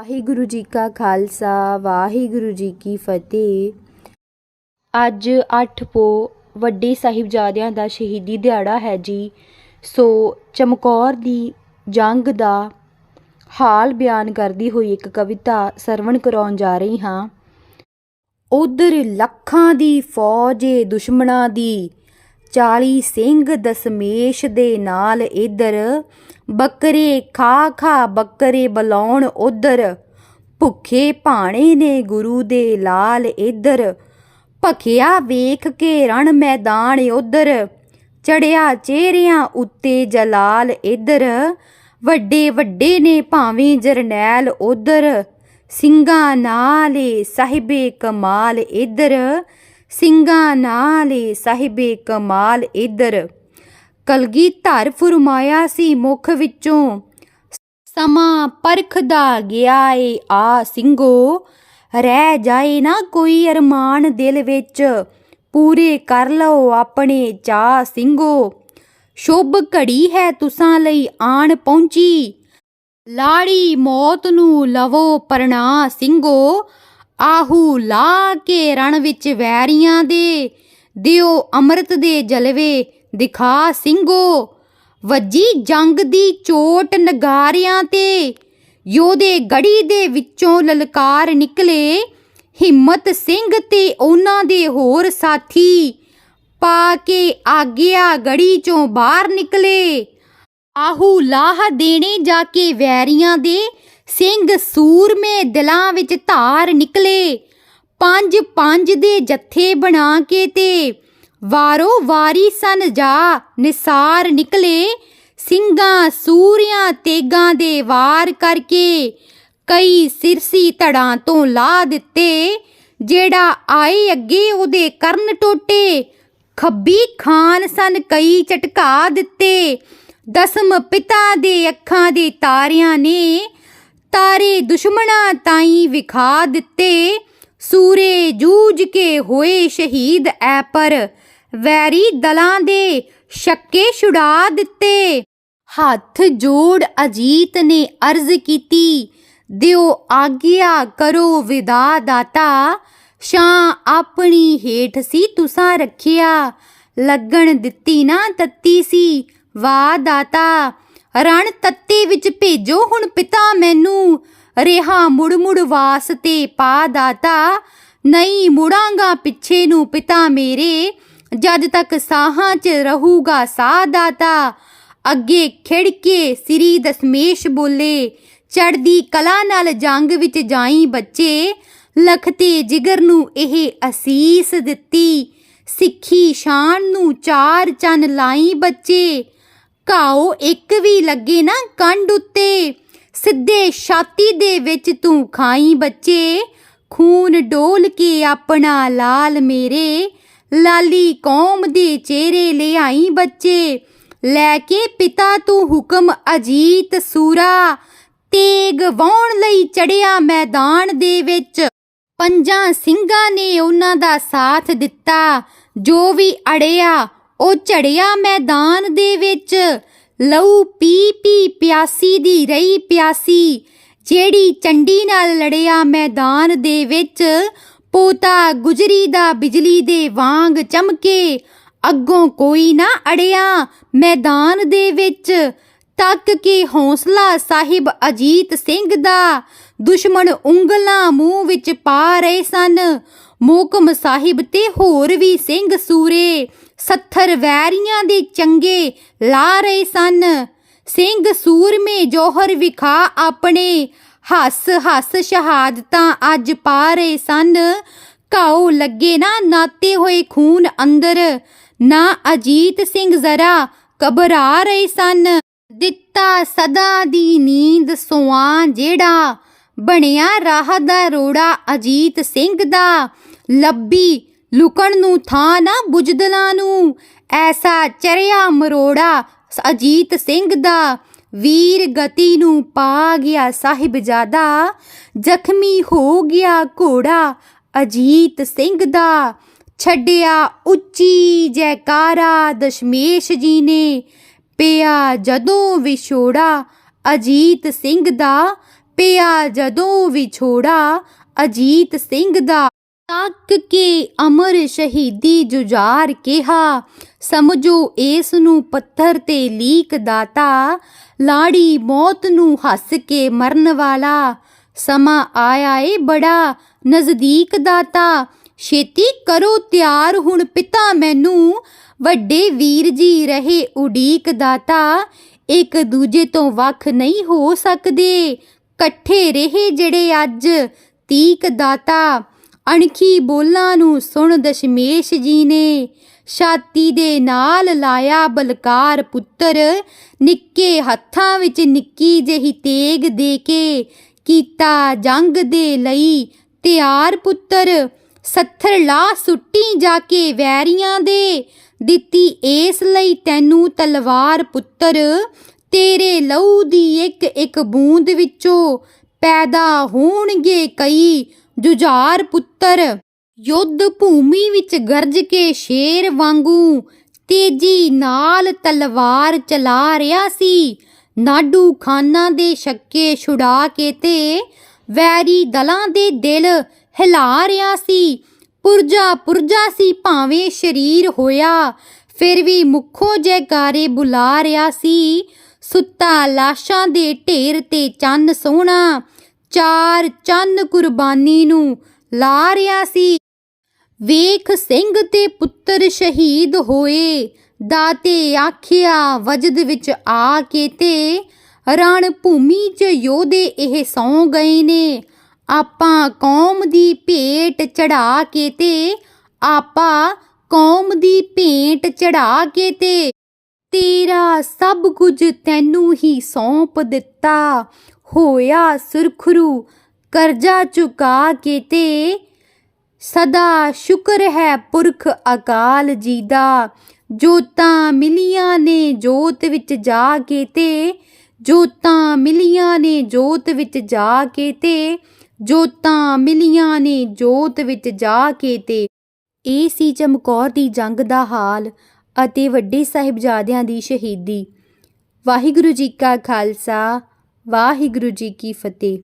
ਵਾਹਿਗੁਰੂ ਜੀ ਕਾ ਖਾਲਸਾ, ਵਾਹਿਗੁਰੂ ਜੀ ਕੀ ਫਤਿਹ। ਅੱਜ 8 ਪੋ ਵੱਡੇ ਸਾਹਿਬਜ਼ਾਦਿਆਂ ਦਾ ਸ਼ਹੀਦੀ ਦਿਹਾੜਾ ਹੈ ਜੀ। ਸੋ ਚਮਕੌਰ ਦੀ ਜੰਗ ਦਾ ਹਾਲ ਬਿਆਨ ਕਰਦੀ ਹੋਈ ਇੱਕ ਕਵਿਤਾ ਸਰਵਣ ਕਰਾਉਣ ਜਾ ਰਹੀ ਹਾਂ। ਉਧਰ ਲੱਖਾਂ ਦੀ ਫੌਜ ਏ ਦੁਸ਼ਮਣਾਂ ਦੀ 40 ਸਿੰਘ ਦਸਮੇਸ਼ ਦੇ ਨਾਲ ਇਧਰ ਬੱਕਰੇ ਖਾ ਖਾ ਬੱਕਰੇ ਬਲਾਉਣ ਉਧਰ ਭੁੱਖੇ ਭਾਣੇ ਨੇ ਗੁਰੂ ਦੇ ਲਾਲ ਇਧਰ ਭਖਿਆ ਵੇਖ ਕੇ ਰਣ ਮੈਦਾਨ ਉਧਰ ਚੜਿਆ ਚਿਹਰਿਆਂ ਉੱਤੇ ਜਲਾਲ ਇਧਰ ਵੱਡੇ ਵੱਡੇ ਨੇ ਭਾਵੇਂ ਜਰਨੈਲ ਉਧਰ ਸਿੰਘਾਂ ਨਾਲੇ ਸਾਹਿਬੇ ਕਮਾਲ ਇਧਰ ਸਿੰਘਾਂ ਨਾਲੇ ਸਾਹਿਬੇ ਕਮਾਲ ਇਧਰ ਕਲਗੀ ਧਰ ਫਰਮਾਇਆ ਸੀ ਮੁਖ ਵਿੱਚੋਂ, ਸਮਾਂ ਪਰਖਦਾ ਗਿਆ ਏ ਆ ਸਿੰਘੋ, ਰਹਿ ਜਾਏ ਨਾ ਕੋਈ ਅਰਮਾਨ ਦਿਲ ਵਿੱਚ, ਪੂਰੇ ਕਰ ਲਓ ਆਪਣੇ ਚਾ ਸਿੰਘੋ। ਸ਼ੁਭ ਘੜੀ ਹੈ ਤੁਸਾਂ ਲਈ ਆਣ ਪਹੁੰਚੀ, ਲਾੜੀ ਮੌਤ ਨੂੰ ਲਵੋ ਪਰਣਾ ਸਿੰਘੋ ਆਹੂ ਲਾ ਕੇ ਰਣ ਵਿੱਚ ਵੈਰੀਆਂ ਦੇ, ਦਿਓ ਅੰਮ੍ਰਿਤ ਦੇ ਜਲਵੇ, ਦਿਖਾ ਸਿੰਘੋ, ਵੱਜੀ ਜੰਗ ਦੀ ਚੋਟ ਨਗਾਰਿਆਂ ਤੇ, ਯੋਧੇ ਗੜੀ ਦੇ ਵਿੱਚੋਂ ਲਲਕਾਰ ਨਿਕਲੇ, ਹਿੰਮਤ ਸਿੰਘ ਤੇ ਉਹਨਾਂ ਦੇ ਹੋਰ ਸਾਥੀ, ਪਾ ਕੇ ਆਗਿਆ ਗੜੀ ਚੋਂ ਬਾਹਰ ਨਿਕਲੇ। ਆਹੂ ਲਾਹ ਦੇਣੇ ਜਾ ਕੇ ਵੈਰੀਆਂ ਦੇ ਸਿੰਘ ਸੂਰਮੇ ਦਿਲਾਂ ਵਿੱਚ ਧਾਰ ਨਿਕਲੇ। ਪੰਜ ਪੰਜ ਦੇ ਜੱਥੇ ਬਣਾ ਕੇ ਤੇ ਵਾਰੋ ਵਾਰੀ ਸਨ ਜਾ ਨਿਸਾਰ ਨਿਕਲੇ। ਸਿੰਘਾਂ ਸੂਰਿਆਂ ਤੇਗਾਂ ਦੇ ਵਾਰ ਕਰਕੇ ਕਈ ਸਿਰਸੀ ਧੜਾਂ ਤੋਂ ਲਾ ਦਿੱਤੇ। ਜਿਹੜਾ ਆਏ ਅੱਗੇ ਉਹਦੇ ਕਰਨ ਟੋਟੇ। ਖੱਬੀ ਖਾਨ ਸਨ ਕਈ ਝਟਕਾ ਦਿੱਤੇ। ਦਸਮ ਪਿਤਾ ਦੇ ਅੱਖਾਂ ਦੇ ਤਾਰਿਆਂ ਨੇ ਤਾਰੇ ਦੁਸ਼ਮਣਾਂ ਤਾਈ ਵਿਖਾ ਦਿੱਤੇ। ਸੂਰੇ ਜੂਝ ਕੇ ਹੋਏ ਸ਼ਹੀਦ ਐ ਪਰ ਵੈਰੀ ਦਲਾਂ ਦੇ ਸ਼ੱਕੇ ਛੁਡਾ ਦਿੱਤੇ। ਹੱਥ ਜੋੜ ਅਜੀਤ ਨੇ ਅਰਜ਼ ਕੀਤੀ, ਦਿਓ ਆਗਿਆ ਕਰੋ ਵਿਦਾ ਦਾਤਾ ਸ਼ਾਂ ਆਪਣੀ ਹੇਠ ਸੀ ਤੁਸਾਂ ਰੱਖਿਆ, ਲੱਗਣ ਦਿੱਤੀ ਨਾ ਤੱਤੀ ਸੀ ਵਾ ਦਾਤਾ। ਰਣ ਤੱਤੇ ਵਿੱਚ ਭੇਜੋ, ਹੁਣ ਪਿਤਾ ਮੈਨੂੰ ਰਿਹਾ ਮੁੜ ਮੁੜ ਵਾਸਤੇ ਪਾ ਦਾਤਾ। ਨਹੀਂ ਮੁੜਾਂਗਾ ਪਿੱਛੇ ਨੂੰ ਪਿਤਾ ਮੇਰੇ, ਜਦ ਤੱਕ ਸਾਹਾਂ 'ਚ ਰਹੂਗਾ ਸਾਹ ਦਾਤਾ। ਅੱਗੇ ਖਿੜ ਕੇ ਸ੍ਰੀ ਦਸਮੇਸ਼ ਬੋਲੇ ਚੜਦੀ ਕਲਾ ਨਾਲ ਜੰਗ ਵਿੱਚ ਜਾਈ ਬੱਚੇ। ਲਖਤੇ ਜਿਗਰ ਨੂੰ ਇਹ ਅਸੀਸ ਦਿੱਤੀ, ਸਿੱਖੀ ਸ਼ਾਨ ਨੂੰ ਚਾਰ ਚੰਨ ਲਾਈ ਬੱਚੇ। ਘਾਓ ਇੱਕ ਵੀ ਲੱਗੇ ਨਾ ਕੰਡ ਉੱਤੇ। ਸਿੱਧੇ ਛਾਤੀ ਦੇ ਵਿੱਚ ਤੂੰ ਖਾਈ ਬੱਚੇ। ਖੂਨ ਡੋਲ ਕੇ ਆਪਣਾ ਲਾਲ ਮੇਰੇ। ਲਾਲੀ ਕੌਮ ਦੇ ਚਿਹਰੇ ਲਿਆਈ ਬੱਚੇ। ਲੈ ਕੇ ਪਿਤਾ ਤੂੰ ਹੁਕਮ ਅਜੀਤ ਸੂਰਾ। ਤੇਗ ਵਾਉਣ ਲਈ ਚੜਿਆ ਮੈਦਾਨ ਦੇ ਵਿੱਚ। ਪੰਜਾਂ ਸਿੰਘਾਂ ਨੇ ਉਹਨਾਂ ਦਾ ਸਾਥ ਦਿੱਤਾ। ਜੋ ਵੀ ਅੜਿਆ ਉਹ ਝੜਿਆ ਮੈਦਾਨ ਦੇ ਵਿੱਚ, ਲਹੂ ਪੀ ਪੀ ਪਿਆਸੀ ਦੀ ਰਹੀ ਪਿਆਸੀ, ਜਿਹੜੀ ਚੰਡੀ ਨਾਲ ਲੜਿਆ ਮੈਦਾਨ ਦੇ ਵਿੱਚ, ਪੋਤਾ ਗੁਜਰੀ ਦਾ ਬਿਜਲੀ ਦੇ ਵਾਂਗ ਚਮਕੇ, ਅੱਗੋਂ ਕੋਈ ਨਾ ਅੜਿਆ ਮੈਦਾਨ ਦੇ ਵਿੱਚ, ਤੱਕ ਕੇ ਹੌਸਲਾ ਸਾਹਿਬ ਅਜੀਤ ਸਿੰਘ ਦਾ, ਦੁਸ਼ਮਣ ਉਂਗਲਾਂ ਮੂੰਹ ਵਿੱਚ ਪਾ ਰਹੇ ਸਨ, ਮੋਕਮ ਸਾਹਿਬ ਤੇ ਹੋਰ ਵੀ ਸਿੰਘ ਸੂਰੇ ਸੱਥਰ ਵੈਰੀਆਂ ਦੇ ਚੰਗੇ ਲਾ ਰਹੇ ਸਨ। ਸਿੰਘ ਸੂਰਮੇ ਜੋਹਰ ਵਿਖਾ ਆਪਣੇ ਹੱਸ ਹੱਸ ਸ਼ਹਾਦਤਾਂ ਅੱਜ ਪਾ ਰਹੇ ਸਨ। ਘਾਉ ਲੱਗੇ ਨਾ ਨਾਤੇ ਹੋਏ ਖੂਨ ਅੰਦਰ। ਨਾ ਅਜੀਤ ਸਿੰਘ ਜ਼ਰਾ ਘਬਰਾ ਰਹੇ ਸਨ। ਦਿੱਤਾ ਸਦਾ ਦੀ ਨੀਂਦ ਸੁਆਂ ਜਿਹੜਾ ਬਣਿਆ ਰਾਹ ਦਾ ਰੋੜਾ ਅਜੀਤ ਸਿੰਘ ਦਾ। ਲੱਭੀ ਲੁਕਣ ਨੂੰ ਥਾਂ ਨਾ ਬੁਝਦਲਾਂ ਨੂੰ। ਐਸਾ ਚਰਿਆ ਮਰੋੜਾ ਅਜੀਤ ਸਿੰਘ ਦਾ। ਵੀਰ ਗਤੀ ਨੂੰ ਪਾ ਗਿਆ ਸਾਹਿਬਜ਼ਾਦਾ ਜ਼ਖਮੀ ਹੋ ਗਿਆ ਘੋੜਾ ਅਜੀਤ ਸਿੰਘ ਦਾ। ਛੱਡਿਆ ਉੱਚੀ ਜੈਕਾਰਾ ਦਸ਼ਮੇਸ਼ ਜੀ ਨੇ। ਪਿਆ ਜਦੋਂ ਵਿਛੋੜਾ ਅਜੀਤ ਸਿੰਘ ਦਾ। ਪਿਆ ਜਦੋਂ ਵਿਛੋੜਾ ਅਜੀਤ ਸਿੰਘ ਦਾ। ਤੱਕ ਕੇ ਅਮਰ ਸ਼ਹੀਦੀ ਜੁਝਾਰ ਕਿਹਾ, ਸਮਝੋ ਇਸ ਨੂੰ ਪੱਥਰ ਤੇ ਲੀਕ ਦਾਤਾ, ਲਾੜੀ ਮੌਤ ਨੂੰ ਹੱਸ ਕੇ ਮਰਨ ਵਾਲਾ। ਸਮਾਂ ਆਇਆ ਏ ਬੜਾ ਨਜ਼ਦੀਕ ਦਾਤਾ, ਛੇਤੀ ਕਰੋ ਤਿਆਰ ਹੁਣ ਪਿਤਾ ਮੈਨੂੰ। ਵੱਡੇ ਵੀਰ ਜੀ ਰਹੇ ਉਡੀਕ ਦਾਤਾ, ਇੱਕ ਦੂਜੇ ਤੋਂ ਵੱਖ ਨਹੀਂ ਹੋ ਸਕਦੇ, ਇਕੱਠੇ ਰਹੇ ਜਿਹੜੇ ਅੱਜ ਤੀਕ ਦਾਤਾ। ਅਣਖੀ ਬੋਲਾਂ ਨੂੰ ਸੁਣ ਦਸ਼ਮੇਸ਼ ਜੀ ਨੇ, ਛਾਤੀ ਦੇ ਨਾਲ ਲਾਇਆ ਬਲਕਾਰ ਪੁੱਤਰ, ਨਿੱਕੇ ਹੱਥਾਂ ਵਿੱਚ ਨਿੱਕੀ ਜਿਹੀ ਤੇਗ ਦੇ ਕੇ ਕੀਤਾ ਜੰਗ ਦੇ ਲਈ ਤਿਆਰ ਪੁੱਤਰ, ਸੱਥਰ ਲਾ ਸੁੱਟੀ ਜਾ ਕੇ ਵੈਰੀਆਂ ਦੇ, ਦਿੱਤੀ ਇਸ ਲਈ ਤੈਨੂੰ ਤਲਵਾਰ ਪੁੱਤਰ, ਤੇਰੇ ਲਹੂ ਦੀ ਇੱਕ ਇੱਕ ਬੂੰਦ ਵਿੱਚੋਂ ਪੈਦਾ ਹੋਣਗੇ ਕਈ ਜੁਝਾਰ ਪੁੱਤਰ, ਯੁੱਧ ਭੂਮੀ ਵਿੱਚ ਗਰਜ ਕੇ ਸ਼ੇਰ ਵਾਂਗੂ ਤੇਜੀ ਨਾਲ ਤਲਵਾਰ ਚਲਾ ਰਿਹਾ ਸੀ। ਨਾਡੂ ਖਾਨਾਂ ਦੇ ਛੱਕੇ ਛੁਡਾ ਕੇ ਤੇ ਵੈਰੀ ਦਲਾਂ ਦੇ ਦਿਲ ਹਿਲਾ ਰਿਹਾ ਸੀ। ਪੁਰਜਾ ਪੁਰਜਾ ਸੀ ਭਾਵੇਂ ਸ਼ਰੀਰ ਹੋਇਆ, ਫਿਰ ਵੀ ਮੁੱਖੋ ਜੈਕਾਰੇ ਬੁਲਾ ਰਿਹਾ ਸੀ। ਸੁੱਤਾ ਲਾਸ਼ਾਂ ਦੇ ਢੇਰ ਤੇ ਚੰਨ ਸੋਹਣਾ ਚਾਰ ਚੰਨ ਕੁਰਬਾਨੀ ਨੂੰ ਲਾ ਰਿਹਾ ਸੀ। ਵੇਖ ਸਿੰਘ ਤੇ ਪੁੱਤਰ ਸ਼ਹੀਦ ਹੋਏ। ਦਾਤੇ ਆਖਿਆ, ਵਜਦ ਵਿੱਚ ਆ ਕੇ ਤੇ ਰਣ ਭੂਮੀ 'ਚ ਯੋਧੇ ਇਹ ਸੌ ਗਏ ਨੇ। ਆਪਾਂ ਕੌਮ ਦੀ ਭੇਟ ਚੜਾ ਕੇ ਤੇ, ਆਪਾ ਕੌਮ ਦੀ ਭੇਟ ਚੜਾ ਕੇ ਤੇ। ਤੇਰਾ ਸਭ ਕੁਝ ਤੈਨੂੰ ਹੀ ਸੌਂਪ ਦਿੱਤਾ। ਹੋਇਆ ਸੁਰਖਰੂ, ਕਰਜ਼ਾ ਚੁਕਾ ਕੇ ਤੇ ਸਦਾ ਸ਼ੁਕਰ ਹੈ ਪੁਰਖ ਅਕਾਲ ਜੀ ਦਾ, ਜੋਤਾਂ ਮਿਲੀਆਂ ਨੇ ਜੋਤ ਵਿੱਚ ਜਾ ਕੇ ਤੇ ਜੋਤਾਂ ਮਿਲੀਆਂ ਨੇ ਜੋਤ ਵਿੱਚ ਜਾ ਕੇ ਤੇ ਜੋਤਾਂ ਮਿਲੀਆਂ ਨੇ ਜੋਤ ਵਿੱਚ ਜਾ ਕੇ ਤੇ ਇਹ ਸੀ ਚਮਕੌਰ ਦੀ ਜੰਗ ਦਾ ਹਾਲ ਅਤੇ ਵੱਡੇ ਸਾਹਿਬਜ਼ਾਦਿਆਂ ਦੀ ਸ਼ਹੀਦੀ। ਵਾਹਿਗੁਰੂ ਜੀ ਕਾ ਖਾਲਸਾ। ਵਾਹਿਗੁਰੂ ਜੀ ਕੀ ਫਤਿਹ।